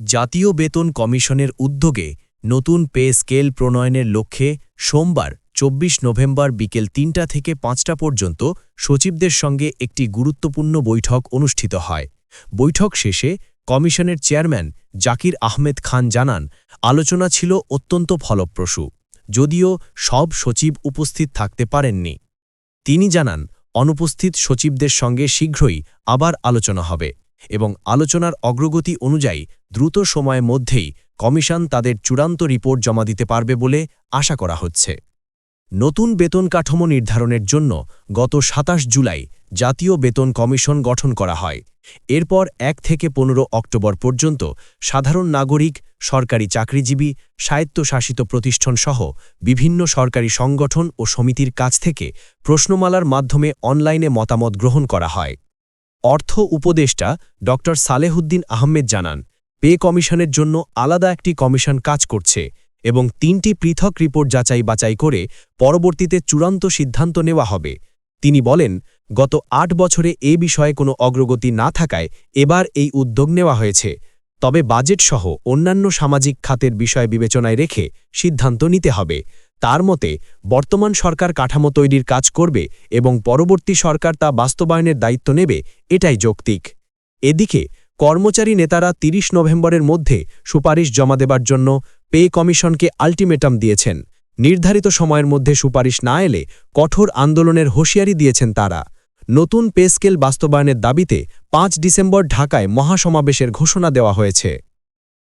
জাতীয় বেতন কমিশনের উদ্যোগে নতুন পে স্কেল প্রণয়নের লক্ষ্যে সোমবার, চব্বিশ নভেম্বর বিকেল তিনটা থেকে পাঁচটা পর্যন্ত সচিবদের সঙ্গে একটি গুরুত্বপূর্ণ বৈঠক অনুষ্ঠিত হয়। বৈঠক শেষে কমিশনের চেয়ারম্যান জাকির আহমেদ খান জানান, আলোচনা ছিল অত্যন্ত ফলপ্রসূ, যদিও সব সচিব উপস্থিত থাকতে পারেননি। তিনি জানান, অনুপস্থিত সচিবদের সঙ্গে শীঘ্রই আবার আলোচনা হবে। এবং আলোচনার অগ্রগতি অনুযায়ী দ্রুত সময়ের মধ্যেই কমিশন তাদের চূড়ান্ত রিপোর্ট জমা দিতে পারবে বলে আশা করা হচ্ছে। নতুন বেতন কাঠামো নির্ধারণের জন্য গত ২৭ জুলাই জাতীয় বেতন কমিশন গঠন করা হয়। এরপর এক থেকে পনেরো অক্টোবর পর্যন্ত সাধারণ নাগরিক, সরকারি চাকরিজীবী, স্বায়ত্তশাসিত প্রতিষ্ঠানসহ বিভিন্ন সরকারি সংগঠন ও সমিতির কাছ থেকে প্রশ্নমালার মাধ্যমে অনলাইনে মতামত গ্রহণ করা হয়। অর্থ উপদেষ্টা ড. সালেহুদ্দিন আহমেদ জানান, পে কমিশনের জন্য আলাদা একটি কমিশন কাজ করছে এবং তিনটি পৃথক রিপোর্ট যাচাই বাছাই করে পরবর্তীতে চূড়ান্ত সিদ্ধান্ত নেওয়া হবে। তিনি বলেন, গত আট বছরে এ বিষয়ে কোনো অগ্রগতি না থাকায় এবার এই উদ্যোগ নেওয়া হয়েছে। তবে বাজেটসহ অন্যান্য সামাজিক খাতের বিষয় বিবেচনায় রেখে সিদ্ধান্ত নিতে হবে। তার মতে, বর্তমান সরকার কাঠামো তৈরির কাজ করবে এবং পরবর্তী সরকার তা বাস্তবায়নের দায়িত্ব নেবে, এটাই যৌক্তিক। এদিকে, কর্মচারী নেতারা ৩০ নভেম্বরের মধ্যে সুপারিশ জমা দেবার জন্য পে কমিশনকে আল্টিমেটাম দিয়েছেন। নির্ধারিত সময়ের মধ্যে সুপারিশ না এলে কঠোর আন্দোলনের হুঁশিয়ারি দিয়েছেন তারা। নতুন পে স্কেল বাস্তবায়নের দাবিতে পাঁচ ডিসেম্বর ঢাকায় মহাসমাবেশের ঘোষণা দেওয়া হয়েছে।